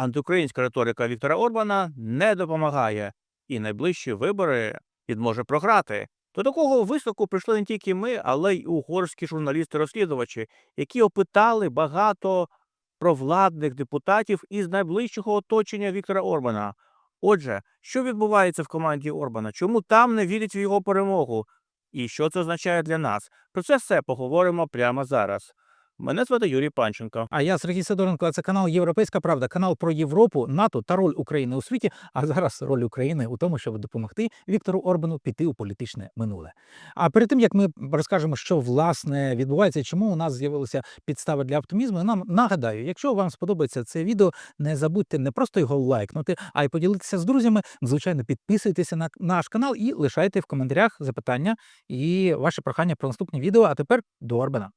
антиукраїнська риторика Віктора Орбана не допомагає, і найближчі вибори він може програти. До такого висновку прийшли не тільки ми, але й угорські журналісти-розслідувачі, які опитали багато провладних депутатів із найближчого оточення Віктора Орбана. Отже, що відбувається в команді Орбана? Чому там не вірять в його перемогу? І що це означає для нас? Про це все поговоримо прямо зараз. Мене звати Юрій Панченко. А я Сергій Сидоренко, а це канал Європейська Правда, канал про Європу, НАТО та роль України у світі. А зараз роль України у тому, щоб допомогти Віктору Орбану піти у політичне минуле. А перед тим як ми розкажемо, що власне відбувається, чому у нас з'явилися підстави для оптимізму, нам нагадаю, якщо вам сподобається це відео, не забудьте не просто його лайкнути, а й поділитися з друзями. Звичайно, підписуйтеся на наш канал і лишайте в коментарях запитання і ваше прохання про наступні відео. А тепер до Орбана.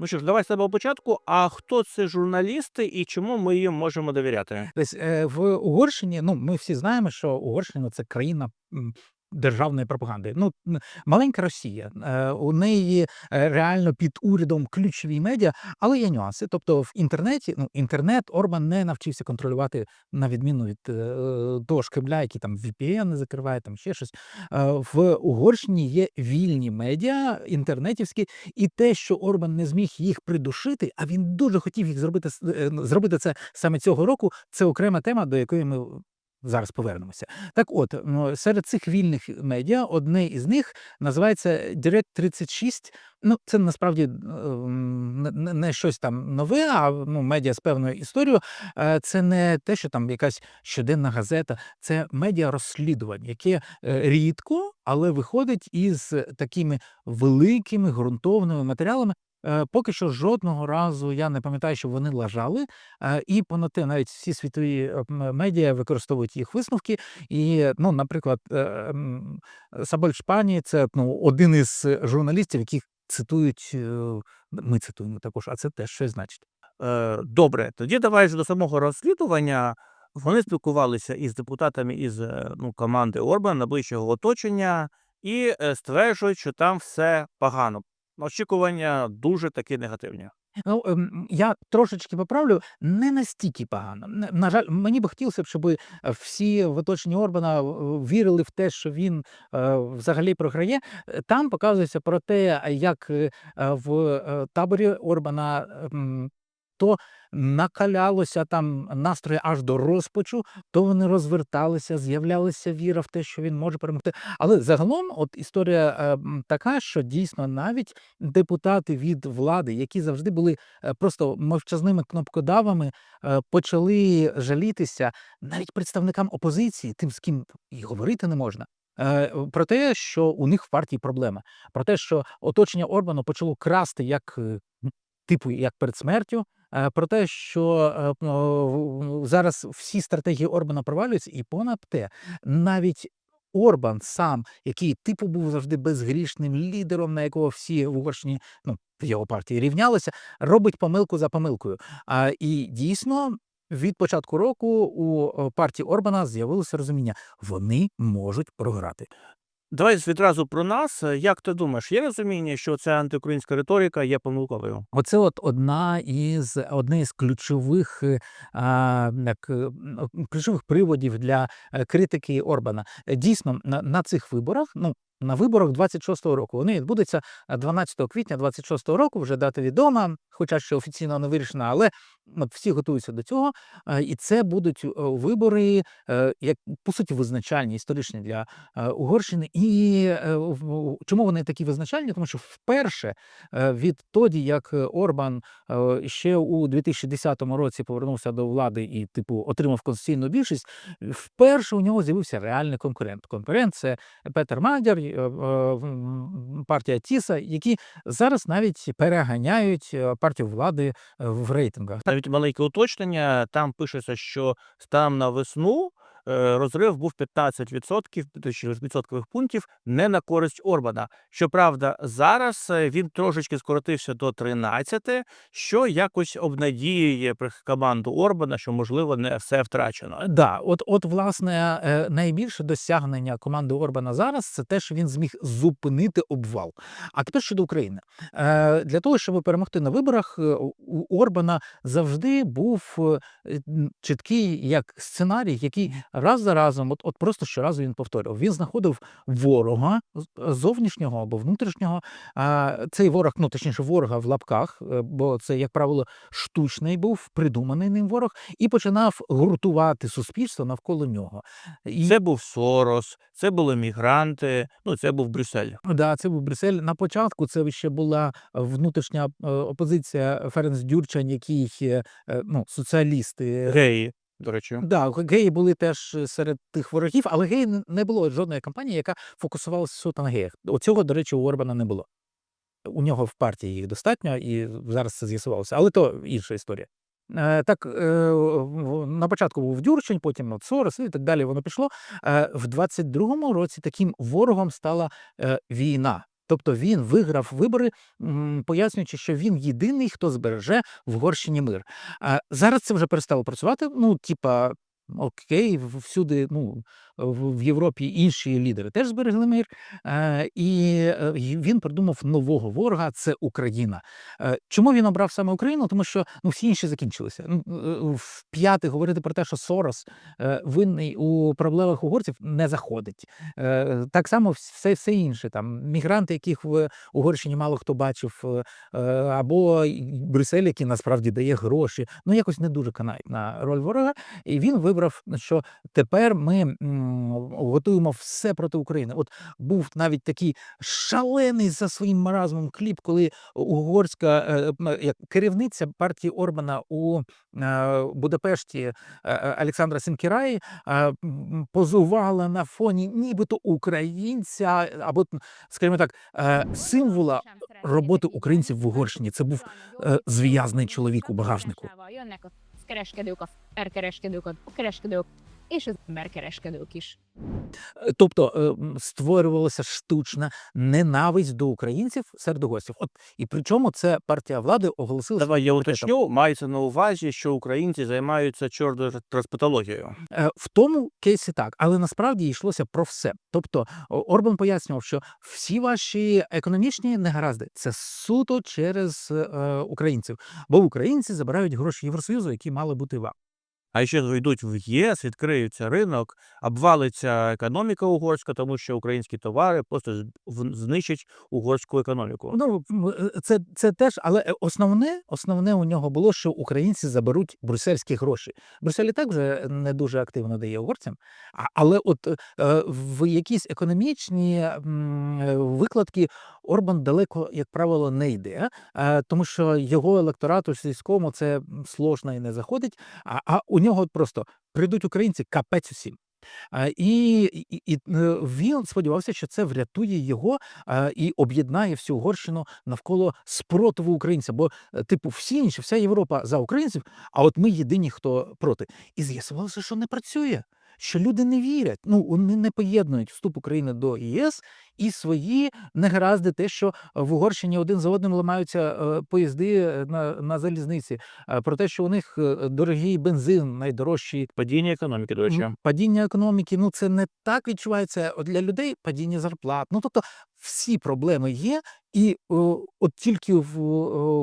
Ну що ж, давай з тебе початку. А хто це журналісти і чому ми їм можемо довіряти? Тобто е, в Угорщині, ну ми всі знаємо, що Угорщина це країна. Державної пропаганди. Ну, маленька Росія. Е, у неї е, реально під урядом ключові медіа, але є нюанси. Тобто в інтернеті, ну, інтернет Орбан не навчився контролювати на відміну від е, того шкребля, який там VPN закриває, там ще щось. В Угорщині є вільні медіа, інтернетівські, і те, що Орбан не зміг їх придушити, а він дуже хотів їх зробити зробити це саме цього року. Це окрема тема, до якої ми зараз повернемося. Так, от серед цих вільних медіа одне із них називається Direct 36. Ну, це насправді не- не, не щось там нове, а ну, медіа з певною історією. Е, Це не те, що там якась щоденна газета, це медіа розслідувань, яке е, рідко, але виходить із такими великими ґрунтовними матеріалами. Е, Поки що жодного разу я не пам'ятаю, що вони лажали. Е, І понад те, навіть всі світові е, медіа використовують їх висновки. І, ну, наприклад, Сабель Шпані це ну, один із журналістів, яких цитують. Ми цитуємо також, а це теж щось значить. Добре, тоді давай ж до самого розслідування. Вони спілкувалися із депутатами із ну, команди Орбана, найближчого оточення, і стверджують, що там все погано. Очікування дуже такі негативні. Ну, ем, я трошечки поправлю, не настільки погано. На жаль, мені би хотілося щоб всі в оточенні Орбана е, вірили в те, що він е, взагалі програє. Е, Там показується про те, як е, е, в е, таборі Орбана ем, то накалялося там настрої аж до розпачу, то вони розверталися, з'являлася віра в те, що він може перемогти. Але загалом, от історія е, така, що дійсно навіть депутати від влади, які завжди були е, просто мовчазними кнопкодавами, е, почали жалітися навіть представникам опозиції, тим, з ким і говорити не можна. е, Про те, що у них в партії проблема, про те, що оточення Орбану почало красти як е, типу як перед смертю. Е, Про те, що е, зараз всі стратегії Орбана провалюються, і понад те, навіть Орбан сам, який типу був завжди безгрішним лідером, на якого всі в Угорщині, ну в його партії рівнялися, робить помилку за помилкою. А і дійсно. Від початку року у партії Орбана з'явилося розуміння, вони можуть програти. Давай відразу про нас. Е, Як ти думаєш, є розуміння, що ця антиукраїнська риторика є помилковою? Оце от одна із одне з ключових е, а, як, е, ключових приводів для критики Орбана. Дійсно, на, на цих виборах, ну на виборах 26-го року, вони відбудуться е, 12 квітня 26-го року. Вже дата відома, хоча ще офіційно не вирішена, але от всі готуються до цього. е, І це будуть е, вибори, е, як по суті визначальні, історичні для е, Угорщини. І е, чому вони такі визначальні? Тому що вперше е, відтоді, як е, Орбан е, ще у 2010 році повернувся до влади і, типу, отримав конституційну більшість, вперше у нього з'явився реальний конкурент. Конкурент це Петер Мадяр, е, е, м, партія Тіса, які зараз навіть переганяють е, партію влади е, в рейтингах. Навіть маленьке уточнення. Там пишеться, що станом на весну е, розрив був 15% точніше, відсоткових пунктів не на користь Орбана. Щоправда, зараз е, він трошечки скоротився до 13, що якось обнадіює команду Орбана, що можливо не все втрачено. Да, от, от власне, е, найбільше досягнення команди Орбана зараз це те, що він зміг зупинити обвал. А тепер щодо України, Е, для того, щоб перемогти на виборах, е, у Орбана завжди був е, чіткий як сценарій, який раз за разом, от, от просто щоразу він повторював. Він знаходив ворога зовнішнього або внутрішнього. А цей ворог, ну точніше, ворога в лапках, е, бо це, як правило, штучний був, придуманий ним ворог, і починав гуртувати суспільство навколо нього. І Це був Сорос, це були мігранти, ну це був Брюссель. Да, це був Брюссель. На початку це ще була внутрішня е, опозиція Ференц Дюрчань, який е, ну, соціалісти. Геї, до речі. Да, геї були теж серед тих ворогів, але геї не- було жодної кампанії, яка фокусувалася суто на геях. Оцього, до речі, у Орбана не було. У нього в партії їх достатньо, і зараз це з'ясувалося. Але то інша історія. Е, Так, е, на початку був Дюрчень, потім от Сорос і так далі воно пішло. Е, В 22-му році таким ворогом стала е, війна. Тобто він виграв вибори, пояснюючи, що він єдиний, хто збереже в Угорщині мир. А зараз це вже перестало працювати. Ну, типа, окей, всюди, ну, в Європі інші лідери теж зберегли мир. Е, І е, він придумав нового ворога це Україна. Е, Чому він обрав саме Україну? Тому що ну, всі інші закінчилися. Ну, В п'яте говорити про те, що Сорос винний у проблемах угорців, не заходить. Так само все, все інше. Там мігранти, яких в Угорщині мало хто бачив, або Брюссель, який насправді дає гроші, ну якось не дуже канають на роль ворога. І він вибрав, що тепер ми готуємо все проти України. От був навіть такий шалений за своїм маразмом кліп, коли угорська е, як керівниця партії Орбана у е, Будапешті е, е, Олександра Сінкіраї е, позувала на фоні нібито українця, або, скажімо так, е, символа роботи українців в Угорщині. Це був е, зв'язний чоловік у багажнику. Kereskedők, a erkereskedők, a kereskedők, és az emberkereskedők is. Е, Тобто е, створювалася штучна ненависть до українців серед угорців. От і причому це партія влади оголосила Давай я уточню, мається на увазі, що українці займаються чорною транспатологією. Е, В тому кейсі так, але насправді йшлося про все. Тобто Орбан пояснював, що всі ваші економічні негаразди це суто через е, українців, бо українці забирають гроші Євросоюзу, які мали бути вам. А ще зайдуть в ЄС, відкриється ринок, обвалиться економіка угорська, тому що українські товари просто знищать угорську економіку. Ну е, це, це теж, але е, основне, основне у нього було, що українці заберуть брюссельські гроші. Брюссель і так вже не дуже активно дає угорцям, але от е, в якісь економічні е, викладки Орбан далеко, як правило, не йде, е, тому що його електорату сільському це сложно і не заходить. А у нього просто прийдуть українці, капець усім. І, і, і е, він сподівався, що це врятує його і об'єднає всю Угорщину навколо спротиву українця. Бо, е, типу, всі інші, вся Європа за українців, а от ми єдині, хто проти. І з'ясувалося, що не працює. Що люди не вірять, ну вони не поєднують вступ України до ЄС і свої негаразди, те, що в Угорщині один за одним ламаються е, поїзди е, на, на залізниці, е, про те, що у них е, дорогий бензин, найдорожчий Падіння економіки, до речі. Падіння економіки, ну це не так відчувається для людей падіння зарплат. Ну тобто всі проблеми є, і о, от тільки в,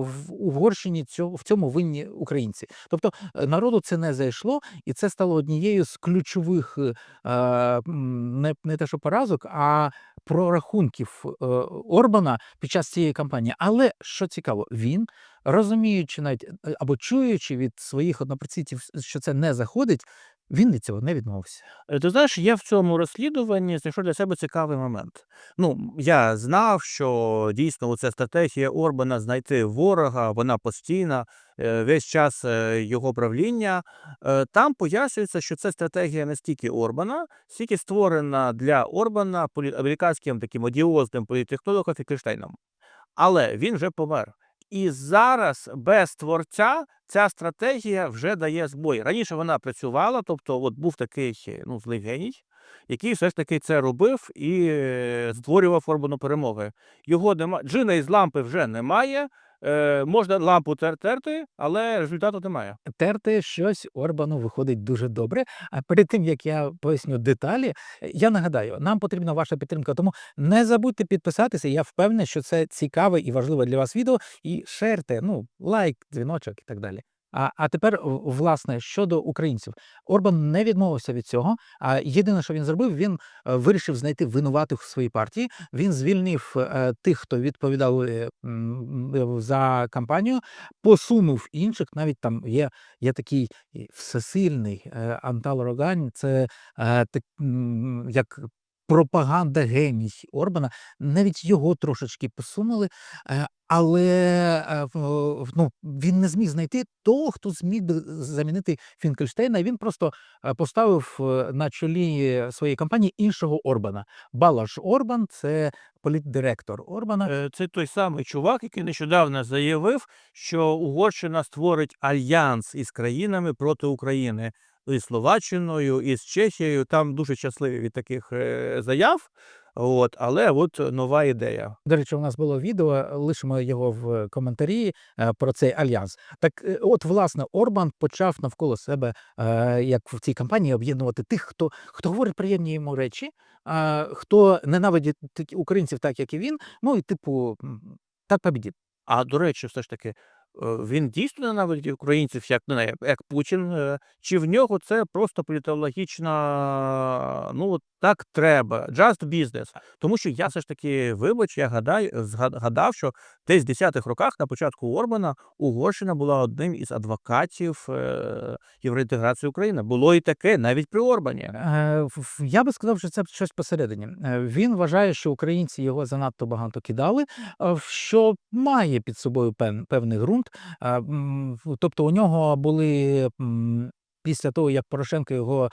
в Угорщині цьо, в цьому винні українці. Тобто е, народу це не зайшло, і це стало однією з ключових е, не, не те, що поразок, а прорахунків е, Орбана під час цієї кампанії. Але що цікаво, він розуміючи навіть е, або чуючи від своїх однопрацівців, що це не заходить, він від цього не відмовився. Е, Ти знаєш, я в цьому розслідуванні знайшов для себе цікавий момент. Ну, я знав, що дійсно оця стратегія Орбана знайти ворога, вона постійна, весь час е, його правління. Е, Там пояснюється, що це стратегія не стільки Орбана, стільки створена для Орбана американським таким одіозним політтехнологом Фікельштейном. Але він вже помер. І зараз без творця ця стратегія вже дає збой. Раніше вона працювала, тобто, от був такий е, ну, злий геній, який все ж таки це робив і е, створював формулу перемоги. Його нема... джина із лампи вже немає. Е, можна лампу тер- терти, але результату немає. терти щось Орбану виходить дуже добре. А перед тим як я поясню деталі, е, я нагадаю, нам потрібна ваша підтримка. Тому не забудьте підписатися. Я впевнений, що це цікаве і важливе для вас відео. І шерте, ну лайк, дзвіночок і так далі. А, а тепер, власне, щодо українців, Орбан не відмовився від цього. А єдине, що він зробив, він е, вирішив знайти винуватих у своїй партії. Він звільнив е, тих, хто відповідали м, м, за кампанію, посунув інших. Навіть там є є такий всесильний е, Антал Рогань, це е, як пропаганда геній Орбана. Навіть його трошечки посунули, е, але е, ну, він не зміг знайти того, хто зміг би замінити Фінкельштейна. Він просто е, поставив на чолі своєї кампанії іншого Орбана. Балаш Орбан це політдиректор Орбана. Це той самий чувак, який нещодавно заявив, що Угорщина створить альянс із країнами проти України. І Словаччиною, і з Чехією. Там дуже щасливі від таких е, заяв. От, але от нова ідея. До речі, у нас було відео, лишимо його в коментарі е, про цей альянс. Так, е, от, власне, Орбан почав навколо себе, як в цій кампанії, об'єднувати тих, хто, хто говорить приємні йому речі, хто ненавидить українців, так як і він. Ну і типу, так побідіть. А до речі, все ж таки, він дійсно ненавидить українців, як не як Путін, е, чи в нього це просто політологічна, ну так треба, just business. Тому що я все ж таки, вибач, я гадаю, згад- гадав, що десь в 10-х роках на початку Орбана Угорщина була одним із адвокатів е, євроінтеграції України. Було і таке навіть при Орбані. Е, Я би сказав, що це щось посередині. Е, Він вважає, що українці його занадто багато кидали, що має під собою певний ґрунт. Тобто у нього були після того, як Порошенко його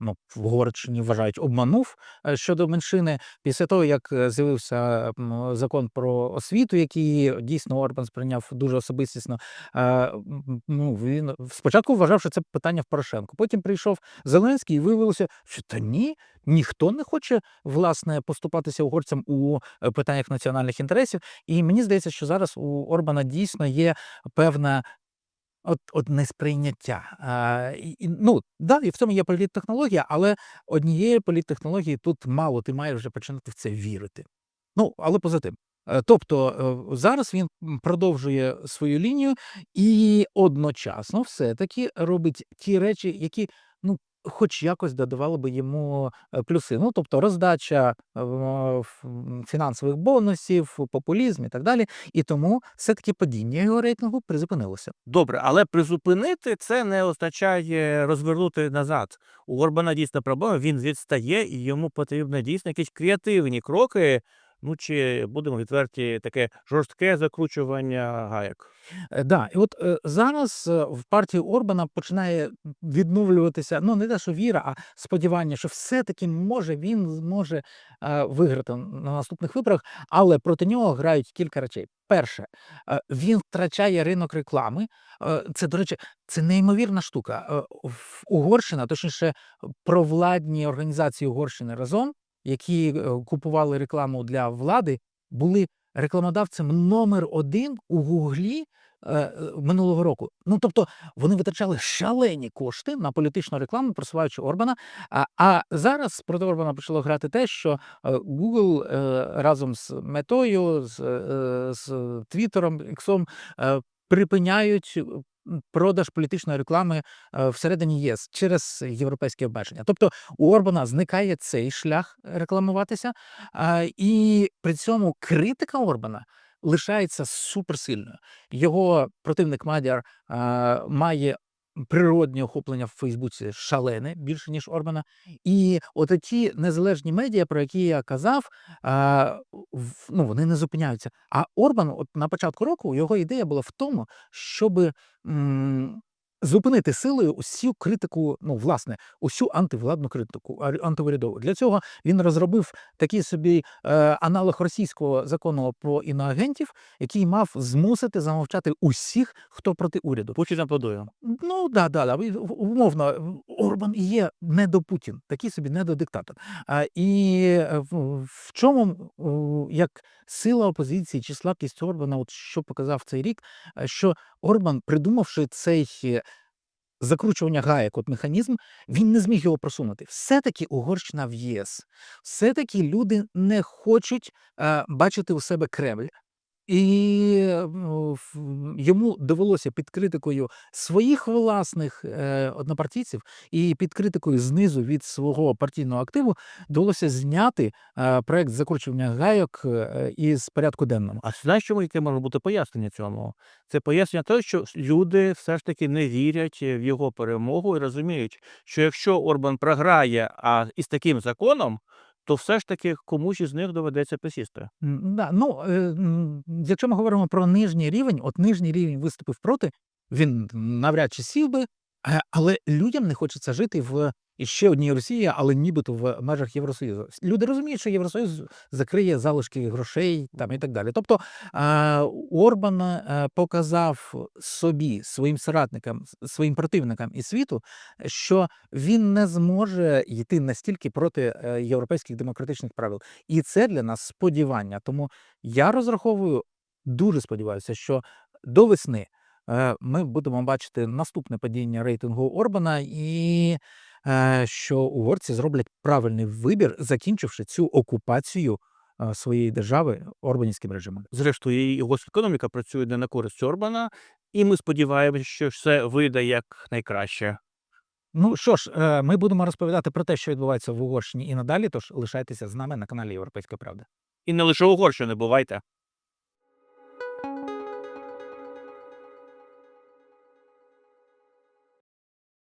ну, в Угорщині вважають, обманув е, щодо меншини. Після того, як е, з'явився закон про освіту, який дійсно Орбан сприйняв дуже особистісно. е, Ну, він спочатку вважав, що це питання в Порошенко. Потім прийшов Зеленський і виявилося, що та ні, ніхто не хоче власне поступатися угорцям у питаннях національних інтересів. І мені здається, що зараз у Орбана дійсно є певна. От, от несприйняття. А, і, і, ну, да, і в цьому є політтехнологія, але однієї політтехнології тут мало, ти маєш вже починати в це вірити. Ну, але поза тим. Е, Тобто е, зараз він продовжує свою лінію і одночасно все-таки робить ті речі, які хоч якось додавали би йому е, плюси. Ну, тобто роздача е, фінансових бонусів, популізм і так далі. І тому все-таки падіння його рейтингу призупинилося. Добре, але призупинити це не означає розвернути назад. У Орбана дійсно проблема, він відстає, і йому потрібно дійсно якісь креативні кроки. Ну чи будемо відверті, таке жорстке закручування гаяк. Е, Да, і от е, зараз е, в партії Орбана починає відновлюватися ну не те, що віра, а сподівання, що все-таки може він зможе е, виграти на наступних виборах, але проти нього грають кілька речей. Перше, е, він втрачає ринок реклами. Е, Це, до речі, це неймовірна штука. Е, Угорщина, точніше, провладні організації Угорщини разом, які е, купували рекламу для влади, були рекламодавцем номер один у Гуглі е, е, минулого року. Ну тобто вони витрачали шалені кошти на політичну рекламу, просуваючи Орбана. А, а зараз проти Орбана почало грати те, що Google разом з метою, з, з Твіттером, Іксом припиняють. Е, Продаж політичної реклами е, всередині ЄС через європейські обмеження. Тобто у Орбана зникає цей шлях рекламуватися, і при цьому критика Орбана лишається суперсильною. Його противник Мадяр а, має природні охоплення в Фейсбуці шалене більше ніж Орбана. І от ті незалежні медіа, про які я казав, ну вони не зупиняються. А Орбан, от на початку року, його ідея була в тому, щоб зупинити силою усю критику, ну власне, усю антивладну критику, антиурядову. Для цього він розробив такий собі е, аналог російського закону про іноагентів, який мав змусити замовчати усіх, хто проти уряду. Путін аплодує. Ну да, да, да. Умовно, Орбан і є недопутін, такий собі недодиктатор. А, і е, в, в чому як сила опозиції чи слабкість Орбана, от що показав цей рік, е, що Орбан, придумавши цей е, закручування гаєк, от механізм, він не зміг його просунути. Все-таки Угорщина в ЄС. Все-таки люди не хочуть е, бачити у себе Кремль. І е, ну, в- йому довелося під критикою своїх власних е, однопартійців і під критикою знизу від свого партійного активу довелося зняти е, проект закручування гайок е, із порядку денного. А знаєш, чому яке може бути пояснення цьому? Це пояснення того, що люди все ж таки не вірять в його перемогу і розуміють, що якщо Орбан програє, а із таким законом, то все ж таки комусь із них доведеться присісти. Да, ну, е, якщо ми говоримо про нижній рівень, от нижній рівень виступив проти, він навряд чи сів би, е, але людям не хочеться жити в іще одній Росії, але нібито в межах Євросоюзу. Люди розуміють, що Євросоюз закриє залишки грошей там і так далі. Тобто Орбан е, показав собі, своїм соратникам, своїм противникам і світу, що він не зможе йти настільки проти е, європейських демократичних правил. І це для нас сподівання. Тому я розраховую, дуже сподіваюся, що до весни е, ми будемо бачити наступне падіння рейтингу Орбана, і що угорці зроблять правильний вибір, закінчивши цю окупацію е, своєї держави орбанівським режимом. Зрештою, його економіка працює не на користь Орбана, і ми сподіваємося, що все вийде як найкраще. Ну що ж, е, ми будемо розповідати про те, що відбувається в Угорщині і надалі. Тож лишайтеся з нами на каналі Європейської правди. І не лише Угорщини, бувайте.